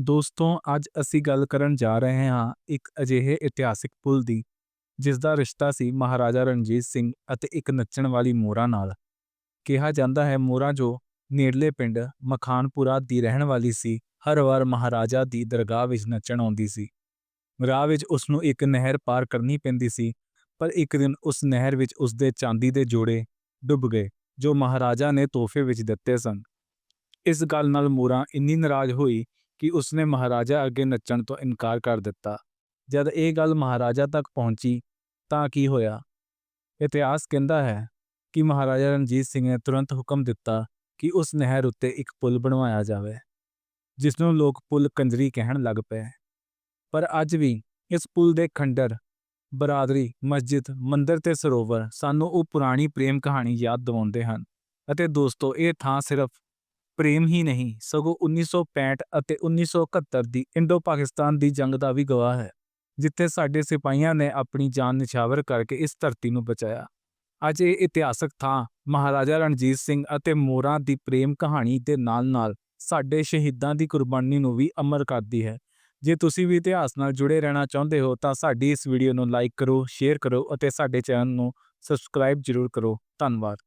ਦੋਸਤੋ, ਅੱਜ ਅਸੀਂ ਗੱਲ ਕਰਨ ਜਾ ਰਹੇ ਹਾਂ ਇੱਕ ਅਜਿਹੇ ਇਤਿਹਾਸਿਕ ਪੁਲ ਦੀ ਜਿਸ ਦਾ ਰਿਸ਼ਤਾ ਸੀ ਮਹਾਰਾਜਾ ਰਣਜੀਤ ਸਿੰਘ ਅਤੇ ਇੱਕ ਨੱਚਣ ਵਾਲੀ ਮੋਰਾ ਨਾਲ। ਕਿਹਾ ਜਾਂਦਾ ਹੈ ਮੋਰਾ ਜੋ ਨੇੜਲੇ ਪਿੰਡ ਮਖਾਨਪੁਰਾ ਦੀ ਰਹਿਣ ਵਾਲੀ ਸੀ, ਹਰ ਵਾਰ ਮਹਾਰਾਜਾ ਦੀ ਦਰਗਾਹ ਵਿੱਚ ਨੱਚਣ ਆਉਂਦੀ ਸੀ। ਰਾਹ ਵਿੱਚ ਉਸ ਨੂੰ ਇੱਕ ਨਹਿਰ ਪਾਰ ਕਰਨੀ ਪੈਂਦੀ ਸੀ, ਪਰ ਇੱਕ ਦਿਨ ਉਸ ਨਹਿਰ ਵਿੱਚ ਉਸ ਦੇ ਚਾਂਦੀ ਦੇ ਜੋੜੇ ਡੁੱਬ ਗਏ, ਜੋ ਮਹਾਰਾਜਾ ਨੇ ਤੋਹਫੇ ਵਿੱਚ ਦਿੱਤੇ ਸਨ। ਇਸ ਗੱਲ ਨਾਲ ਮੋਰਾ ਇੰਨੀ ਨਾਰਾਜ਼ ਹੋਈ ਕਿ ਉਸਨੇ ਮਹਾਰਾਜਾ ਅੱਗੇ ਨੱਚਣ ਤੋਂ ਇਨਕਾਰ ਕਰ ਦਿੱਤਾ। ਜਦ ਇਹ ਗੱਲ ਮਹਾਰਾਜਾ ਤੱਕ ਪਹੁੰਚੀ ਤਾਂ ਕੀ ਹੋਇਆ? ਇਤਿਹਾਸ ਕਹਿੰਦਾ ਹੈ ਕਿ ਮਹਾਰਾਜਾ ਰਣਜੀਤ ਸਿੰਘ ਨੇ ਤੁਰੰਤ ਹੁਕਮ ਦਿੱਤਾ ਕਿ ਉਸ ਨਹਿਰ ਉੱਤੇ ਇੱਕ ਪੁਲ ਬਣਵਾਇਆ ਜਾਵੇ ਜਿਸ ਨੂੰ ਲੋਕ ਪੁਲ ਕੰਜਰੀ ਕਹਿਣ ਲੱਗ ਪਏ। ਪਰ ਅੱਜ ਵੀ ਇਸ ਪੁਲ ਦੇ ਖੰਡਰ, ਬਰਾਦਰੀ, ਮਸਜਿਦ, ਮੰਦਿਰ ਤੇ ਸਰੋਵਰ ਸਾਨੂੰ ਉਹ ਪੁਰਾਣੀ ਪ੍ਰੇਮ ਕਹਾਣੀ ਯਾਦ ਦਿਵਾਉਂਦੇ ਹਨ ਅਤੇ ਦੋਸਤੋ, ਇਹ ਥਾਂ ਸਿਰਫ ਪ੍ਰੇਮ ਹੀ ਨਹੀਂ, ਸਗੋਂ 1965 ਅਤੇ 1971 ਦੀ ਇੰਡੋ-ਪਾਕਿਸਤਾਨ ਦੀ ਜੰਗ ਦਾ ਵੀ ਗਵਾਹ ਹੈ, ਜਿੱਥੇ ਸਾਡੇ ਸਿਪਾਹੀਆਂ ਨੇ ਆਪਣੀ ਜਾਨ ਨਿਛਾਵਰ ਕਰਕੇ ਇਸ ਧਰਤੀ ਨੂੰ ਬਚਾਇਆ। ਅੱਜ ਇਹ ਇਤਿਹਾਸਕ ਥਾਂ ਮਹਾਰਾਜਾ ਰਣਜੀਤ ਸਿੰਘ ਅਤੇ ਮੋਰਾਂ ਦੀ ਪ੍ਰੇਮ ਕਹਾਣੀ ਦੇ ਨਾਲ-ਨਾਲ ਸਾਡੇ ਸ਼ਹੀਦਾਂ ਦੀ ਕੁਰਬਾਨੀ ਨੂੰ ਵੀ ਅਮਰ ਕਰਦੀ ਹੈ। ਜੇ ਤੁਸੀਂ ਵੀ ਇਤਿਹਾਸ ਨਾਲ ਜੁੜੇ ਰਹਿਣਾ ਚਾਹੁੰਦੇ ਹੋ, ਤਾਂ ਸਾਡੀ ਇਸ ਵੀਡੀਓ ਨੂੰ ਲਾਈਕ ਕਰੋ, ਸ਼ੇਅਰ ਕਰੋ ਅਤੇ ਸਾਡੇ ਚੈਨਲ ਨੂੰ ਸਬਸਕ੍ਰਾਈਬ ਜ਼ਰੂਰ ਕਰੋ। ਧੰਨਵਾਦ।